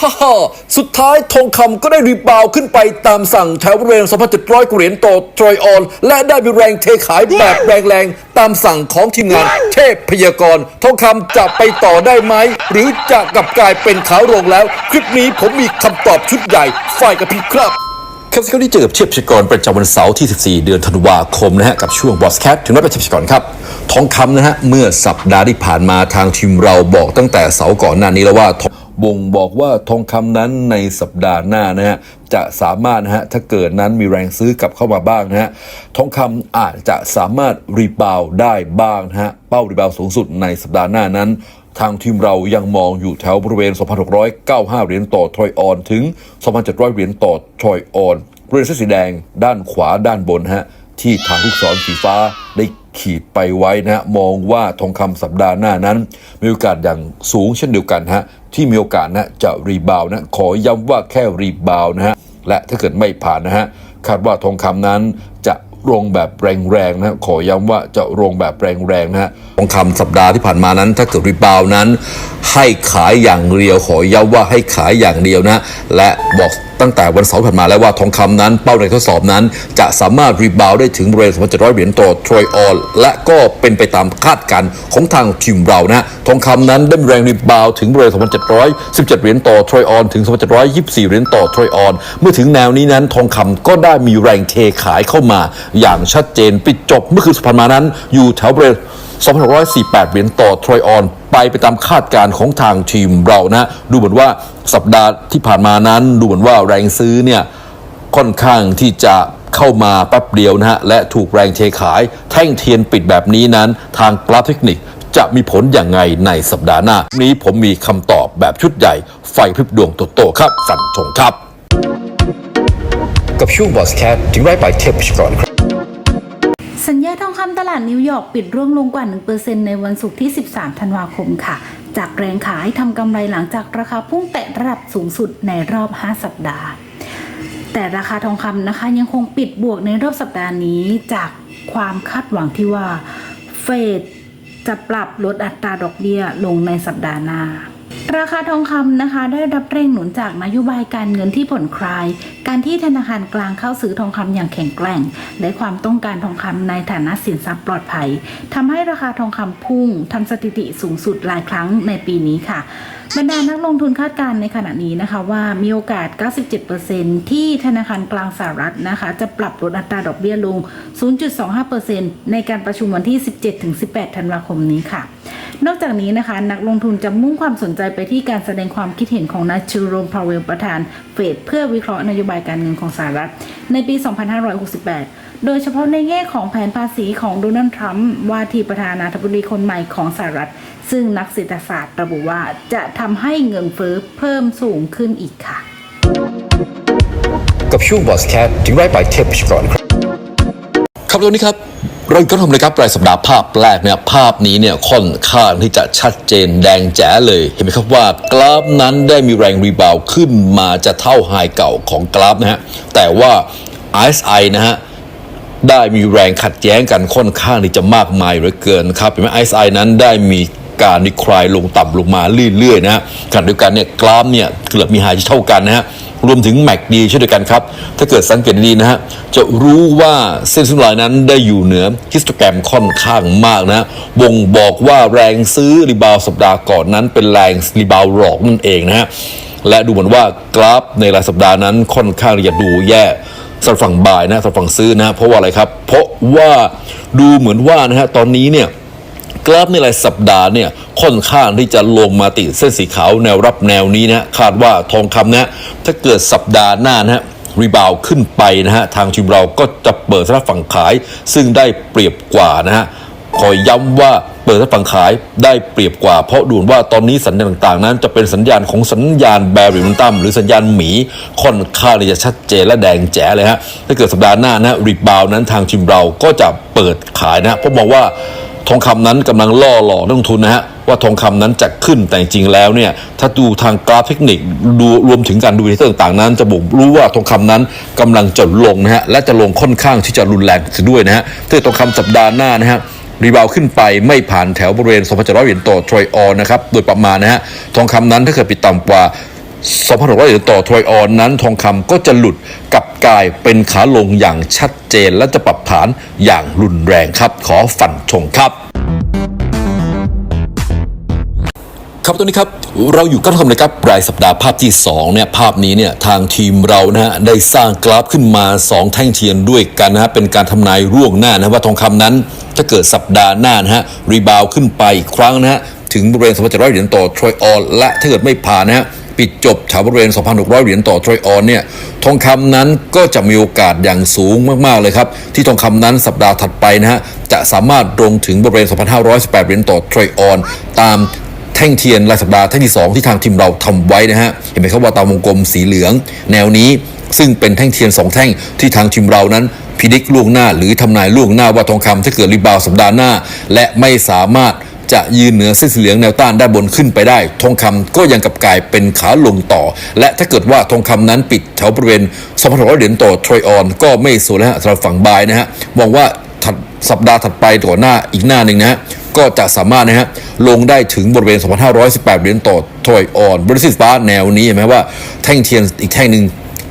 ฮ่าฮ่าสุดท้ายทองคำก็ได้รีบาวด์ขึ้นไปตามสั่งแถวบริเวณ2,700เหรียญต่อทรอยออน และได้มีแรงเทขายแบบแรงๆ ตามสั่งของทีมงานเทพพยากรณ์ทองคำจะไปต่อได้ไหม หรือจะกลับกลายเป็นขาวโรงแล้ว คลิปนี้ผมมีคำตอบชุดใหญ่ฝ่ายกับพี่ครับครับสวัสดีเจอกับเชียบชกรประจำวันเสาร์ที่ 14 เดือนธันวาคมนะฮะกับช่วงบอสแคทถึงนัดประเชียบชกรครับทองคำนะฮะเมื่อสัปดาห์ที่ผ่านมาทางทีมเราบอกตั้งแต่เสาร์ก่อนหน้านี้แล้วว่าทอง บ่งบอกว่าทองคำนั้นในสัปดาห์หน้านะฮะจะสามารถนะฮะถ้าเกิดนั้นมีแรงซื้อกลับเข้ามาบ้างนะฮะทองคำอาจจะสามารถรีบาวได้บ้างนะฮะเป้ารีบาวสูงสุดในสัปดาห์หน้านั้น ทางทีมเรายังมองอยู่แถวบริเวณ 2,695 เหรียญต่อทรอยออนถึง 2,700 เหรียญต่อทรอยออนบริเวณเส้นสีแดงด้านขวาด้านบนฮะที่ทางลูกศรสีฟ้าได้ขีดไปไว้นะฮะมองว่าทองคำสัปดาห์หน้านั้น มีโอกาสอย่างสูงเช่นเดียวกันฮะ ที่มีโอกาสนะจะรีบาวนะขอย้ำว่าแค่รีบาวนะฮะและถ้าเกิดไม่ผ่านนะฮะคาดว่าทองคำนั้นจะลงแบบแรงๆนะขอย้ำว่าจะลงแบบแรงๆนะฮะทองคำสัปดาห์ที่ผ่านมานั้น ถ้าเกิดรีบาวนั้น ให้ขายอย่างเดียวขอย้ำว่าให้ขายอย่างเดียวนะ และบอก ตั้งแต่วันเสาร์ผ่านมาแล้วว่าทองคำนั้นเป้าในทดสอบนั้น จะสามารถรีบาวได้ถึงบริเวณ2,700เหรียญต่อทรอยออนและก็เป็นไปตามคาดการณ์ของทางทีมเรานะทองคำนั้นได้มีแรงรีบาวถึงบริเวณ2,717เหรียญต่อทรอยออนถึง2,724เหรียญต่อทรอยออนเมื่อถึงแนวนี้นั้นทองคำก็ได้มีแรงเทขายเข้ามา อย่างชัดเจนปิดจบเมื่อคืนสุพรรณมานั้นอยู่แถวบริเวณ 2,648 เหรียญต่อทรอยออน ไปไปตามคาดการณ์ของทางทีมเรานะ ดูเหมือนว่าสัปดาห์ที่ผ่านมานั้น ดูเหมือนว่าแรงซื้อเนี่ยค่อนข้างที่จะเข้ามาแป๊บเดียวนะฮะ และถูกแรงเทขาย แท่งเทียนปิดแบบนี้นั้น ทางกราฟเทคนิคจะมีผลอย่างไงในสัปดาห์หน้า นี้ผมมีคำตอบแบบชุดใหญ่ ไฟพริบดวงโตโตครับฟันธงครับ กับช่วงบอสแคทถึงไรไปเทปก่อนครับ คำตลาดนิวยอร์กปิดร่วงลงกว่า 1%ในวันศุกร์ที่ 13 ธันวาคมค่ะ จากแรงขายทำกำไรหลังจากราคาพุ่งแตะระดับสูงสุดในรอบ 5 สัปดาห์ แต่ราคาทองคำนะคะยังคงปิดบวกในรอบสัปดาห์นี้จากความคาดหวังที่ว่า เฟดจะปรับลดอัตราดอกเบี้ยลงในสัปดาห์หน้า ราคาทองคำนะคะ ได้รับแรงหนุนจากนโยบายการเงินที่ผ่อนคลาย การที่ธนาคารกลางเข้าซื้อทองคำอย่างแข็งแกร่ง และความต้องการทองคำในฐานะสินทรัพย์ปลอดภัยทำให้ราคาทองคำพุ่งทำสถิติสูงสุดหลายครั้งในปีนี้ค่ะบรรดานักลงทุนคาดการณ์ในขณะนี้นะคะว่ามีโอกาส 97%ที่ธนาคารกลางสหรัฐนะคะ จะปรับลดอัตราดอกเบี้ยลง 0.25%ในการประชุมวันที่ 17-18 ธันวาคมนี้ค่ะ นอกจากนี้นะคะ นักลงทุนจะมุ่งความสนใจไปที่การแสดงความคิดเห็นของนายจูโรมพาเวลประธานเฟดเพื่อวิเคราะห์นโยบายการเงินของสหรัฐ ในปี 2568 โดยเฉพาะในแง่ของแผนภาษีของโดนัลด์ทรัมป์ว่าที่ประธานาธิบดีคนใหม่ของสหรัฐ ซึ่งนักเศรษฐศาสตร์ระบุว่าจะทำให้เงินเฟ้อเพิ่มสูงขึ้นอีกค่ะ กับช่วงบอสแคทถึงไรไปเทปก่อนครับ ครับตรงนี้ครับ เราก็ทำนะครับรายสัปดาห์ภาพแรกเนี่ยภาพนี้เนี่ยค่อนข้างที่จะชัดเจนแดงแจ๋เลย เห็นไหมครับว่ากราฟนั้นได้มีแรงรีบาวขึ้นมาจะเท่าไฮเก่าของกราฟนะฮะแต่ว่า RSI นะฮะได้มีแรงขัดแย้งกันค่อนข้างที่จะมากมายเหลือเกินครับเห็นไหม RSI นั้นได้มี การดีคลายลงต่ำลงมาเรื่อยๆนะฮะขณะเดียวกันเนี่ยกราฟเนี่ยเกือบมีไฮที่เท่ากันนะฮะรวมถึงแม c ดีเช่นเดียวกันครับ ถ้าเกิดสังเกตดีนะฮะ จะรู้ว่าเส้นส้นลายนั้นได้อยู่เหนือฮิสโตแกรมค่อนข้างมากนะบ่งบอกว่าแรงซื้อรีบาวด์สัปดาห์ก่อนนั้น เป็นแรงรีบาวด์หลอกนั่นเองนะฮะ และดูเหมือนว่ากราฟในรายสัปดาห์นั้นค่อนข้างจะดูแย่สำหรับฝั่งบายนะสำหรับฝั่งซื้อนะเพราะว่าอะไรครับ เพราะว่าดูเหมือนว่านะฮะตอนนี้เนี่ย กราฟในรายสัปดาห์เนี่ยค่อนข้างที่จะลงมาติดเส้นสีขาวแนวรับแนวนี้นะคาดว่าทองคำนะถ้าเกิดสัปดาห์หน้านะฮะรีบาวขึ้นไปนะฮะทางทีมเราก็จะเปิดสำหรับฝั่งขาย ซึ่งได้เปรียบกว่านะฮะขอย้ำว่าเปิดให้ฝั่งขายได้เปรียบกว่า เพราะดูนว่าตอนนี้สัญญาณต่างๆ นั้นจะเป็นสัญญาณของสัญญาณแบริมตัมหรือสัญญาณหมีค่อนข้างจะชัดเจนและแดงแจ๋เลยฮะถ้าเกิดสัปดาห์หน้านะรีบาวนั้นทางทีมเราก็จะเปิดขายนะเพราะมองว่า ทองคำนั้นกำลังล่อหลอกนักลงทุนนะฮะว่าทองคำนั้นจะขึ้นแต่จริงแล้วเนี่ยถ้าดูทางกราฟเทคนิคดูรวมถึงการดูอินดิเคเตอร์ต่างๆ นั้น จะบ่งรู้ว่าทองคำนั้นกำลังจะลงนะฮะและจะลงค่อนข้างที่จะรุนแรงเสียด้วยนะฮะถ้าทองคำสัปดาห์หน้านะฮะรีบาวขึ้นไปไม่ผ่านแถวบริเวณ 2,700 เหรียญต่อทรอยออนนะครับ โดยประมาณนะฮะ ทองคำนั้นถ้าเกิดปิดต่ำกว่า 2,600เหรียญต่อทรอยออนนั้นทองคำก็จะหลุดกลับกลายเป็นขาลงอย่างชัดเจนและจะปรับฐานอย่างรุนแรงครับ ขอฝันธงครับ ครับตัวนี้ครับเราอยู่กันทำเลยครับรายสัปดาห์ภาพที่2เนี่ยภาพนี้เนี่ยทางทีมเรานะฮะได้สร้างกราฟขึ้นมา 2 แท่งเทียนด้วยกันนะฮะเป็นการทำนายร่วงหน้านะว่าทองคำนั้นถ้าเกิดสัปดาห์หน้านะฮะรีบาวขึ้นไปอีกครั้งนะฮะถึงบริเวณ2,700เหรียญต่อทรอยออนและถ้าเกิดไม่ผ่านนะฮะ ปิดจบแถวบริเวณ 2,600 เหรียญต่อทรอยออนเนี่ยทองคำนั้นก็จะมีโอกาสอย่างสูงมากๆเลยครับ ที่ทองคำนั้นสัปดาห์ถัดไปนะฮะจะสามารถลงถึงบริเวณ 2,518 เหรียญต่อทรอยออน ตามแท่งเทียนรายสัปดาห์แท่งที่ 2 ที่ทางทีมเราทำไว้นะฮะเห็นไหมครับว่าตามวงกลมสีเหลือง แนวนี้ซึ่งเป็นแท่งเทียน 2 แท่งที่ทางทีมเรานั้นพิจิกล่วงหน้า หรือทำนายล่วงหน้าว่าทองคำถ้าเกิดรีบาวสัปดาห์หน้า และไม่สามารถ จะยืนเหนือเส้นสีเหลืองแนวต้านด้านบนขึ้นไปได้ ทองคำก็ยังกับกลายเป็นขาลงต่อ และถ้าเกิดว่าทองคำนั้นปิดแถวบริเวณ2,600เหรียญต่อทรอยออนก็ไม่สูญแล้วฮะสำหรับฝั่งบายนะฮะมองว่าสัปดาห์ถัดไปต่อหน้าอีกหน้าหนึ่งนะฮะก็จะสามารถนะฮะลงได้ถึงบริเวณ 2,518 เหรียญต่อทรอยออนบริษัทฟ้าแนวนี้เห็นไหมว่าแท่งเทียนอีกแท่งหนึ่ง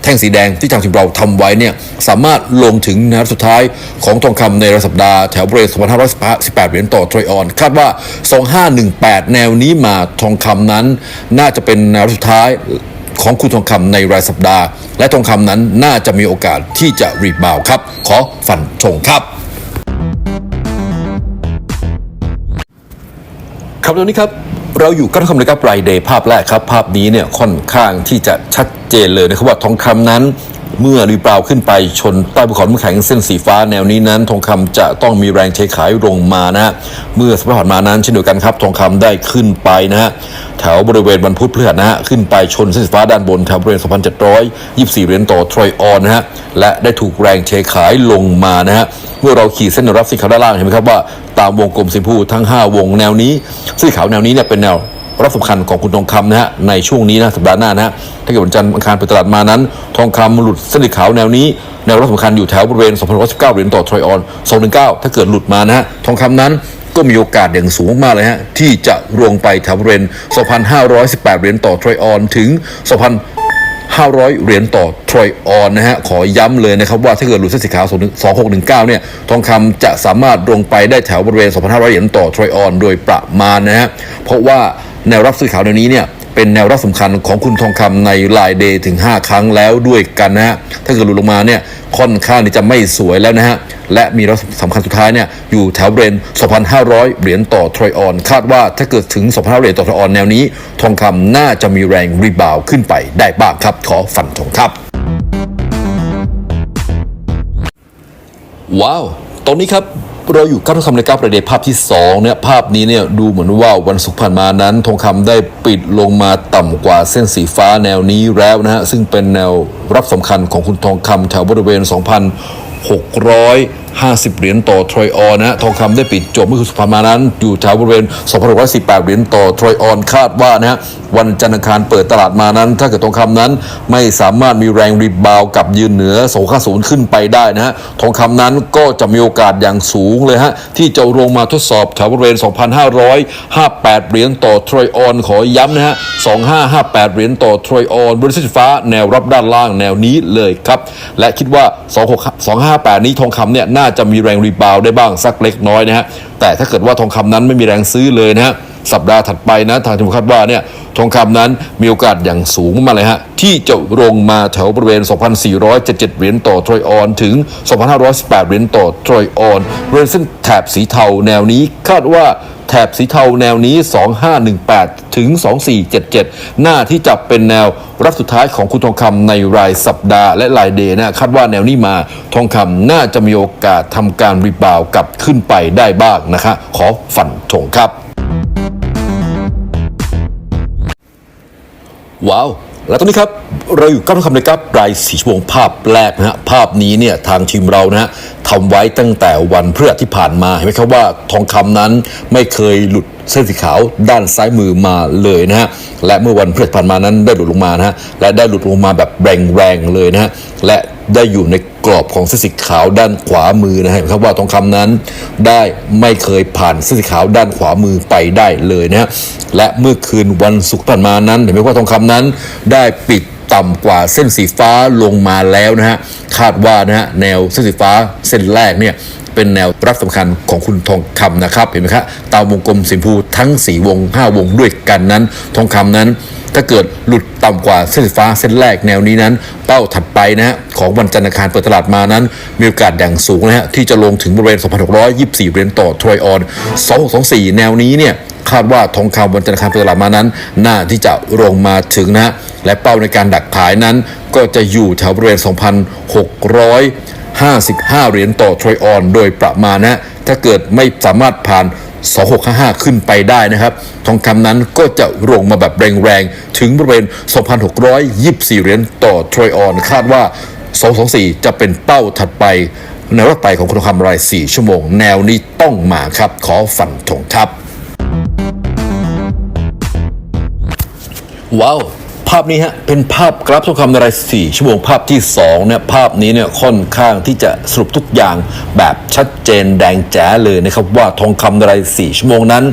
ท่งสีแดงที่ทางทีมเราทำไว้เนี่ยสามารถลงถึงแนวสุดท้ายของทองคำในรายสัปดาห์แถวบริเวณ2,518 เหรียญต่อทรอยออน คาดว่า 2518 แนวนี้มาทองคำนั้น น่าจะเป็นแนวสุดท้ายของคุณทองคำในรายสัปดาห์ และทองคำนั้นน่าจะมีโอกาสที่จะรีบาวครับ ขอฝันธงครับครับตอนนี้ครับเราอยู่กันทำเลยครับรายเดย์ภาพแรกครับ ภาพนี้เนี่ยค่อนข้างที่จะชัด เจนเลยนะครับว่าทองคำนั้นเมื่อรีบราวขึ้นไปชนใต้ภูเขาน้ำแข็งเส้นสีฟ้าแนวนี้นั้น ทองคำจะต้องมีแรงเทขายลงมานะฮะเมื่อสัปดาห์ผ่านมานั้นเช่นเดียวกันครับ ทองคำได้ขึ้นไปนะฮะแถวบริเวณวันพุธพฤหัสนะฮะขึ้นไปชนเส้นสีฟ้าด้านบนแถวบริเวณ 2,724 เหรียญต่อทรอยออนนะฮะและได้ถูกแรงเทขายลงมานะฮะเมื่อเราขีดเส้นรับสีขาวด้านล่างเห็นไหมครับว่าตามวงกลมสีพูทั้ง 5 วงแนวนี้สีขาวแนวนี้เนี่ยเป็นแนว รับสำคัญของคุณทองคำนะฮะในช่วงนี้นะสัปดาห์หน้านะฮะถ้าเกิดวันจันทร์อังคารเปิดตลาดมานั้น ทองคำหลุดเส้นสีขาวแนวนี้แนวรับสำคัญอยู่แถวบริเวณ2,119เหรียญต่อทรอยออน219 ถ้าเกิดหลุดมานะฮะทองคำนั้นก็มีโอกาสอย่างสูงมากเลยฮะที่จะลงไปแถวบริเวณ2,518เหรียญต่อทรอยออนถึง 2,000 500 เหรียญต่อทรอยออนนะฮะ ขอย้ำเลยนะครับว่าถ้าเกิดหลุดเส้นสีขาว 2619 เนี่ย ทองคำจะสามารถลงไปได้แถวบริเวณ 2,500 เหรียญต่อทรอยออนโดยประมาณนะฮะ เพราะว่า แนวรับสีขาวแนวนี้เนี่ยเป็นแนวรับสำคัญของคุณทองคำในลายเดย์ถึง 5 ครั้งแล้วด้วยกันนะฮะถ้าเกิดหลุดลงมาเนี่ยค่อนข้างที่จะไม่สวยแล้วนะฮะและมีรับสำคัญสุดท้ายเนี่ยอยู่แถวบริเวณ2,500 เหรียญต่อทรอยออน คาดว่าถ้าเกิดถึง 2,500 เหรียญต่อทรอยออนแนวนี้ ทองคำน่าจะมีแรงรีบาวขึ้นไปได้บ้างครับ ขอฝันธงครับ ว้าว ตอนนี้ครับ เราอยู่กับทองคำในกราฟประเดภาพที่2เนี่ยภาพนี้เนี่ยดูเหมือนว่าวันศุกร์ผ่านมานั้น ทองคำได้ปิดลงมาต่ำกว่าเส้นสีฟ้าแนวนี้แล้วนะฮะซึ่งเป็นแนวรับสำคัญของคุณทองคำแถวบริเวณ 2,650 เหรียญต่อทรอยออนนะทองคำได้ปิดจบเมื่อคืนสุดผ่านมานั้น อยู่แถวบริเวณ 2,618 เหรียญต่อทรอยออนคาดว่านะฮะวันจันทร์อังคารเปิดตลาดมานั้น ถ้าเกิดทองคำนั้นไม่สามารถมีแรงรีบาวกับยืนเหนือ250ขึ้นไปได้นะฮะทองคำนั้นก็จะมีโอกาสอย่างสูงเลยฮะที่จะลงมาทดสอบแถวบริเวณ 2,558 เหรียญต่อทรอยออนขอย้ำนะฮะ 2558 เหรียญต่อทรอยออนบริษัทฟฟ้าแนวรับด้านล่างแนวนี้เลยครับ และคิดว่า 26 258 นี้ทองคำเนี่ยน่าจะมีแรงรีบาวด์ได้บ้างสักเล็กน้อยนะฮะแต่ถ้าเกิดว่าทองคำนั้นไม่มีแรงซื้อเลยนะฮะ สัปดาห์ถัดไปนะทางทีมคาดว่าเนี่ยทองคำนั้นมีโอกาสอย่างสูงมาเลยฮะ ที่จะลงมาแถวบริเวณ 2,477 เหรียญต่อทรอยออนถึง 2,518 เหรียญต่อทรอยออนบริเวณเส้นแถบสีเทาแนวนี้คาดว่าแถบสีเทาแนวนี้ 2518 ถึง 2477 หน้าที่จะเป็นแนวรับสุดท้ายของคุณทองคำในรายสัปดาห์และรายเดย์นะคาดว่าแนวนี้มาทองคำน่าจะมีโอกาสทำการรีบาวกลับขึ้นไปได้บ้างนะคะ ขอฝันถงครับ ว้าว และตอนนี้ครับ เราอยู่กับทองคำในกับรายสีชั่วโมงภาพแรกนะฮะภาพนี้เนี่ยทางทีมเรานะฮะทำไว้ตั้งแต่วันพฤหัสที่ผ่านมาเห็นไหมครับว่าทองคำนั้นไม่เคยหลุดเส้นสีขาวด้านซ้ายมือมาเลยนะฮะและเมื่อวันพฤหัสผ่านมานั้นได้หลุดลงมานะฮะและได้หลุดลงมาแบบแรงๆเลยนะฮะและ ได้อยู่ในกรอบของเส้นสีขาวด้านขวามือนะฮะครับว่าทองคำนั้นได้ไม่เคยผ่านเส้นสีขาวด้านขวามือไปได้เลยนะฮะและเมื่อคืนวันศุกร์ที่ผ่านมานั้นเห็นไหมว่าทองคำนั้นได้ปิดต่ำกว่าเส้นสีฟ้าลงมาแล้วนะฮะคาดว่านะฮะแนวเส้นสีฟ้าเส้นแรกเนี่ยเป็นแนวรับสำคัญของคุณทองคำนะครับเห็นไหมครับตามวงกลมสีชมพูทั้ง 4 วง 5 วงด้วยกันนั้น ทองคำนั้น ถ้าเกิดหลุดต่ำกว่าเส้นฟ้าเส้นแรกแนวนี้นั้น เป้าถัดไปนะฮะของวันจันทร์อังคารเปิดตลาดมานั้น มีโอกาสอย่างสูงนะฮะที่จะลงถึงบริเวณ 2,624เหรียญต่อทรอยออน2624 แนวนี้เนี่ยคาดว่าทองคำวันจันทร์คารเปิดตลาดมานั้น น่าที่จะลงมาถึงนะและเป้าในการดักขายนั้น ก็จะอยู่แถวบริเวณ 2,655 เหรียญต่อทรอยออน โดยประมาณนะถ้าเกิดไม่สามารถผ่าน 2655 ขึ้นไปได้นะครับ ทองคำนั้นก็จะลงมาแบบแรงๆ ถึงบริเวณ 2,624 เหรียญต่อทรอยออน คาดว่า 224 จะเป็นเป้าถัดไปในรอบไปของคุณทองคำราย 4 ชั่วโมง แนวนี้ต้องมาครับ ขอฝันถงครับ ว้าว ภาพนี้ฮะเป็นภาพกราฟทองคำในราย4ชั่วโมงภาพที่2เนี่ยภาพนี้เนี่ยค่อนข้างที่จะสรุปทุกอย่างแบบชัดเจนแดงแจ๋เลยนะครับว่าทองคำในราย4ชั่วโมงนั้น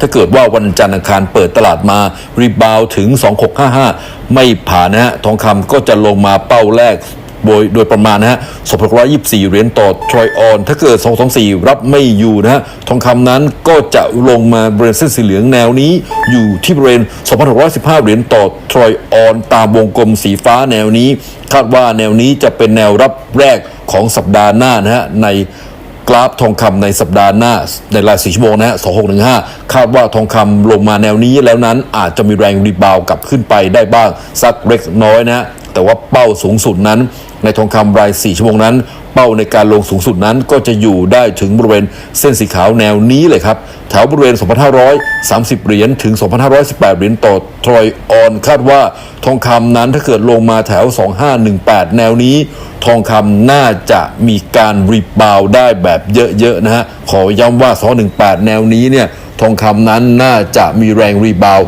ถ้าเกิดว่าวันจันทร์อังคารเปิดตลาดมารีบาวถึง 2655 ไม่ผ่านนะฮะทองคำก็จะลงมาเป้าแรก โดยโดยประมาณนะฮะ224 เหรียญต่อทรอยออน ถ้าเกิด 224 รับไม่อยู่นะฮะ ทองคำนั้นก็จะลงมาบริเวณเส้นสีเหลืองแนวนี้ อยู่ที่บริเวณ 2,615 เหรียญต่อทรอยออน ตามวงกลมสีฟ้าแนวนี้ คาดว่าแนวนี้จะเป็นแนวรับแรกของสัปดาห์หน้านะฮะ ในกราฟทองคำในสัปดาห์หน้า ในรายสี่ชั่วโมงนะฮะ2615คาดว่าทองคำลงมาแนวนี้แล้วนั้นอาจจะมีแรงรีบาวกลับขึ้นไปได้บ้างสักเล็กน้อยนะฮะ แต่ว่าเป้าสูงสุดนั้น ในทองคำราย 4 ชั่วโมงนั้น เป้าในการลงสูงสุดนั้นก็จะอยู่ได้ถึงบริเวณเส้นสีขาวแนวนี้เลยครับแถวบริเวณ 2,530 เหรียญถึง 2,518 เหรียญต่อทรอยออนคาดว่าทองคำนั้นถ้าเกิดลงมาแถว 2518 แนวนี้ ทองคำน่าจะมีการรีบาวได้แบบเยอะๆนะฮะขอย้ำว่า 218 แนวนี้เนี่ยทองคำนั้นน่าจะมีแรงรีบาว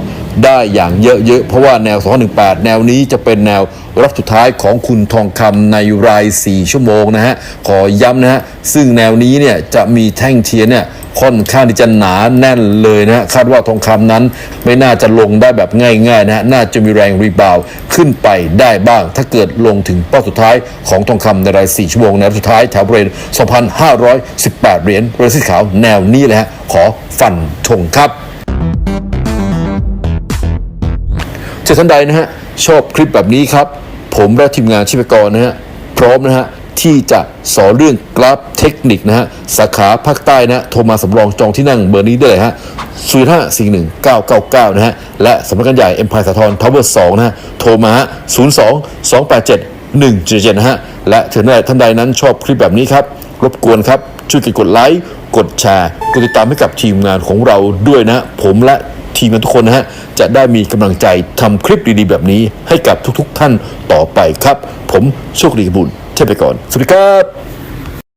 ได้อย่างเยอะๆ เพราะว่าแนว 218 แนวนี้จะเป็นแนวรับสุดท้ายของคุณทองคำในราย 4 ชั่วโมงนะฮะ ขอย้ำนะฮะ ซึ่งแนวนี้เนี่ยจะมีแท่งเทียนเนี่ยค่อนข้างที่จะหนาแน่นเลยนะฮะ คาดว่าทองคำนั้นไม่น่าจะลงได้แบบง่ายๆนะฮะ น่าจะมีแรงรีบาวขึ้นไปได้บ้าง ถ้าเกิดลงถึงเป้าสุดท้ายของทองคำในราย 4 ชั่วโมงแนวสุดท้ายแถวบริเวณ2,518 เหรียญบริเวณสีขาวแนวนี้เลยฮะ ขอฟันธงครับ เจอท่านใดนะฮะชอบคลิปแบบนี้ครับ ผมและทีมงานชิพกรนะฮะพร้อมนะฮะที่จะสอนเรื่องกราฟเทคนิคนะฮะสาขาภาคใต้นะโทรมาสำรองจองที่นั่งเบอร์นี้ได้เลยฮะ0 5 4 1 9 9 9นะฮะและสำนักงานใหญ่เอ็มพายสาทรทาวเวอร์2นะฮะโทรมาฮะ0 2 2 8 7 1 7 7นะฮะและถึงท่าท่านใดนั้นชอบคลิปแบบนี้ครับ รบกวนครับ ช่วยกดไลค์ กดแชร์ กดติดตามให้กับทีมงานของเราด้วยนะ ผมและ ทีมงานทุกคนนะฮะจะได้มีกำลังใจทำคลิปดีๆ แบบนี้ให้กับทุกๆ ท่านต่อไปครับ ผมโชคดีบุญเช่นไปก่อน สวัสดีครับ